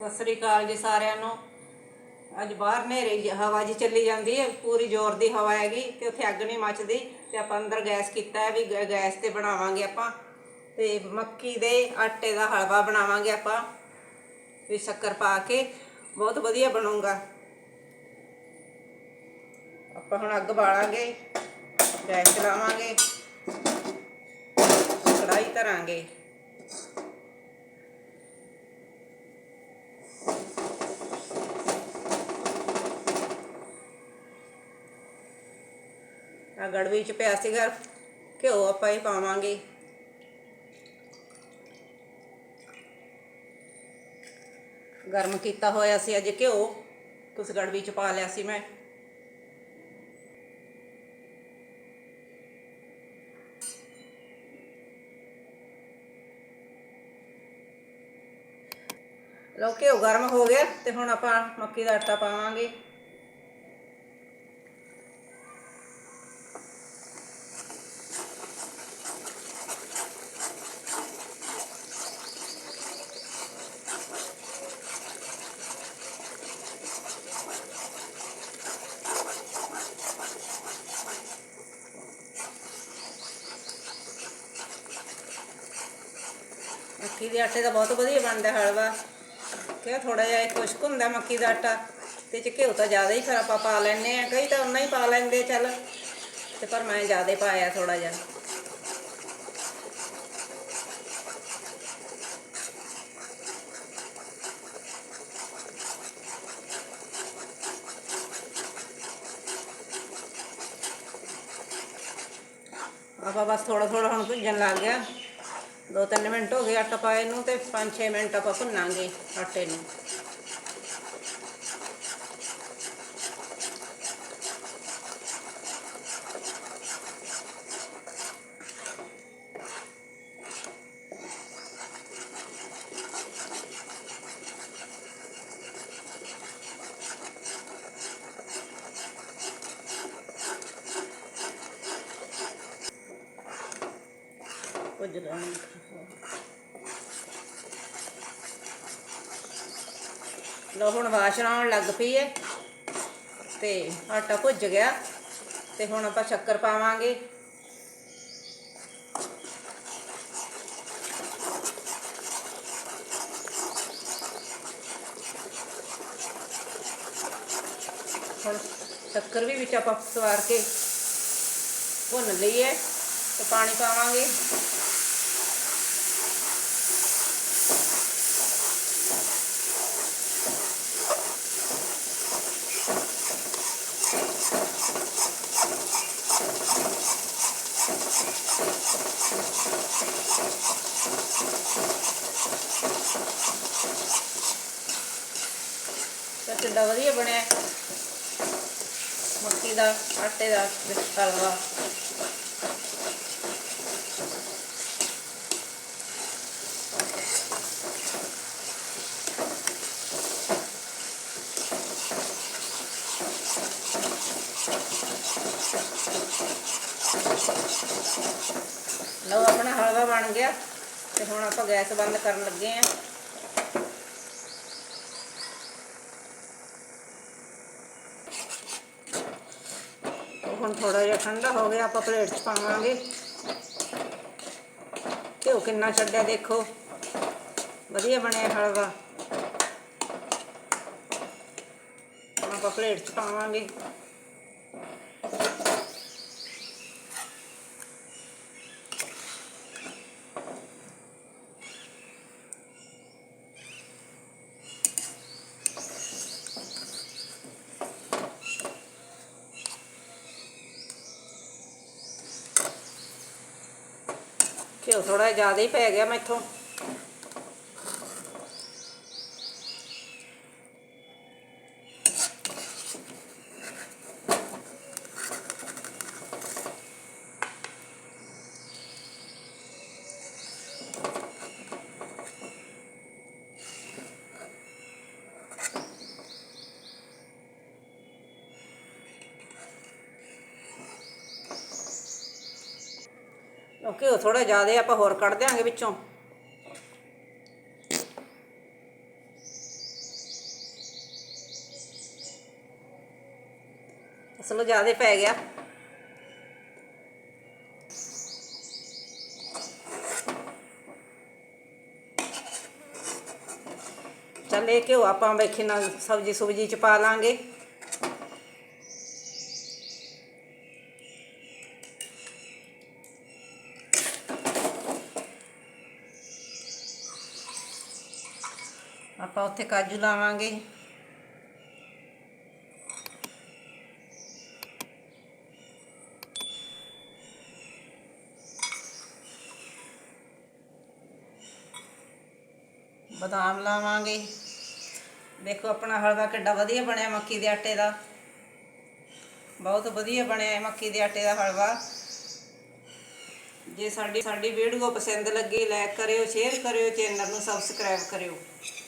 ਸਤਿ ਸ੍ਰੀ ਅਕਾਲ ਜੀ ਸਾਰਿਆਂ ਨੂੰ। ਅੱਜ ਬਾਹਰ ਨੇਰੇ ਹਵਾ ਜੀ ਚੱਲੀ ਜਾਂਦੀ ਹੈ, ਪੂਰੀ ਜ਼ੋਰ ਦੀ ਹਵਾ ਹੈਗੀ ਤੇ ਉੱਥੇ ਅੱਗ ਨਹੀਂ ਮੱਚਦੀ ਤੇ ਆਪਾਂ ਅੰਦਰ ਗੈਸ ਕੀਤਾ ਹੈ ਵੀ ਗੈ- ਗੈਸ ਤੇ ਬਣਾਵਾਂਗੇ ਆਪਾਂ ਤੇ ਮੱਕੀ ਦੇ ਆਟੇ ਦਾ ਹਲਵਾ ਬਣਾਵਾਂਗੇ ਆਪਾਂ, ਵੀ ਸ਼ੱਕਰ ਪਾ ਕੇ, ਬਹੁਤ ਵਧੀਆ ਬਣੂਗਾ। ਆਪਾਂ ਹੁਣ ਅੱਗ ਬਾਲਾਂਗੇ, ਗੈਸ ਚਲਾਵਾਂਗੇ ਕੜਾਈ ਧਰਾਂਗੇ। ਆ ਗੜਵੀ ਚ ਪਿਆ ਸੀਗਾ, ਘਿਓ ਆਪਾਂ ਇਹ ਪਾਵਾਂਗੇ। ਗਰਮ ਕੀਤਾ ਹੋਇਆ ਸੀ ਅੱਜ ਘਿਓ ਕੁਛ ਗੜਵੀ ਚ ਪਾ ਲਿਆ ਸੀ ਮੈਂ। ਲੋ ਘਿਓ ਗਰਮ ਹੋ ਗਿਆ ਤੇ ਹੁਣ ਆਪਾਂ ਮੱਕੀ ਦਾ ਆਟਾ ਪਾਵਾਂਗੇ। ਮੱਕੀ ਦੇ ਆਟੇ ਦਾ ਬਹੁਤ ਵਧੀਆ ਬਣਦਾ ਹਲਵਾ। ਕਿ ਥੋੜਾ ਜਿਹਾ ਇਹ ਖੁਸ਼ਕ ਹੁੰਦਾ ਮੱਕੀ ਦਾ ਆਟਾ। ਤੇ ਚ ਘਿਓ ਤਾਂ ਜ਼ਿਆਦਾ ਹੀ ਫਿਰ ਆਪਾਂ ਪਾ ਲੈਂਦੇ ਆ ਕਈ ਤਾਂ ਉਨਾ ਹੀ ਪਾ ਲੈਂਦੇ, ਚੱਲ। ਤੇ ਪਰ ਮੈਂ ਜ਼ਿਆਦਾ ਪਾਇਆ ਥੋੜਾ ਜਿਹਾ। ਆਪਾਂ ਬਸ ਥੋੜਾ ਥੋੜਾ ਹੁਣ ਭੁੱਜਣ ਲੱਗ ਗਿਆ। ਦੋ ਤਿੰਨ ਮਿੰਟ ਹੋ ਗਏ ਆਟਾ ਪਾਏ ਨੂੰ ਤੇ 5-6 ਮਿੰਟ ਆਪਾਂ ਭੁੰਨਾਂਗੇ ਆਟੇ ਨੂੰ। ਭੁੱਜ ਲੋ ਹੁਣ ਵਾਸ਼ਨਾ ਆਉਣ ਲੱਗ ਪਈ ਏ ਤੇ ਆਟਾ ਭੁੱਜ ਗਿਆ ਤੇ ਹੁਣ ਆਪਾਂ ਸ਼ੱਕਰ ਪਾਵਾਂਗੇ। ਹੁਣ ਸ਼ੱਕਰ ਵੀ ਵਿੱਚ ਆਪਾਂ ਸਵਾਰ ਕੇ ਭੁੰਨ ਲਈਏ ਤੇ ਪਾਣੀ ਪਾਵਾਂਗੇ। ਤਾਂ ਕਿੱਡਾ ਵਧੀਆ ਬਣਿਆ। ਮੱਕੀ ਦਾ ਆਟੇ ਦਾ ਹਲਵਾ। ਲਓ ਆਪਣਾ ਹਲਵਾ ਬਣ ਗਿਆ। ਤੇ ਹੁਣ ਆਪਾਂ ਗੈਸ ਬੰਦ ਕਰਨ ਲੱਗੇ ਆਂ। ਉਹ ਹੁਣ ਥੋੜਾ ਜਿਹਾ ਠੰਡਾ ਹੋ ਗਿਆ, ਆਪਾਂ ਪਲੇਟ 'ਚ ਪਾਵਾਂਗੇ। ਘਿਓ ਕਿੰਨਾ ਛੱਡਿਆ ਦੇਖੋ। ਵਧੀਆ ਬਣਿਆ ਹਲਵਾ। ਹੁਣ ਆਪਾਂ ਪਲੇਟ 'ਚ ਪਾਵਾਂਗੇ। ਘਿਓ ਥੋੜਾ ਜ਼ਿਆਦਾ ਹੀ ਪੈ ਗਿਆ ਮੈਥੋਂ। ਉਹ ਘਿਓ ਥੋੜਾ ਜ਼ਿਆਦਾ ਆਪਾਂ ਹੋਰ ਕੱਢ ਦਿਆਂਗੇ ਵਿੱਚੋਂ। ਅਸਲੋਂ ਜ਼ਿਆਦਾ ਪੈ ਗਿਆ। ਚੱਲ ਇਹ ਘਿਓ ਆਪਾਂ ਵੇਖੀ ਨਾਲ ਸਬਜੀ ਸੁਬਜੀ ਚ ਪਾ ਲਾਂਗੇ। ਆਪਾਂ ਉੱਥੇ ਕਾਜੂ ਲਾਵਾਂਗੇ। ਬਦਾਮ ਲਾਵਾਂਗੇ। ਦੇਖੋ ਆਪਣਾ ਹਲਵਾ ਕਿੱਡਾ ਵਧੀਆ ਬਣਿਆ ਮੱਕੀ ਦੇ ਆਟੇ ਦਾ। ਬਹੁਤ ਵਧੀਆ ਬਣਿਆ ਹੈ ਮੱਕੀ ਦੇ ਆਟੇ ਦਾ ਹਲਵਾ। ਜੇ ਸਾਡੀ ਸਾਡੀ ਵੀਡੀਓ ਪਸੰਦ ਲੱਗੀ ਲਾਈਕ ਕਰਿਓ ਸ਼ੇਅਰ ਕਰਿਓ ਚੈਨਲ ਨੂੰ ਸਬਸਕ੍ਰਾਈਬ ਕਰਿਓ।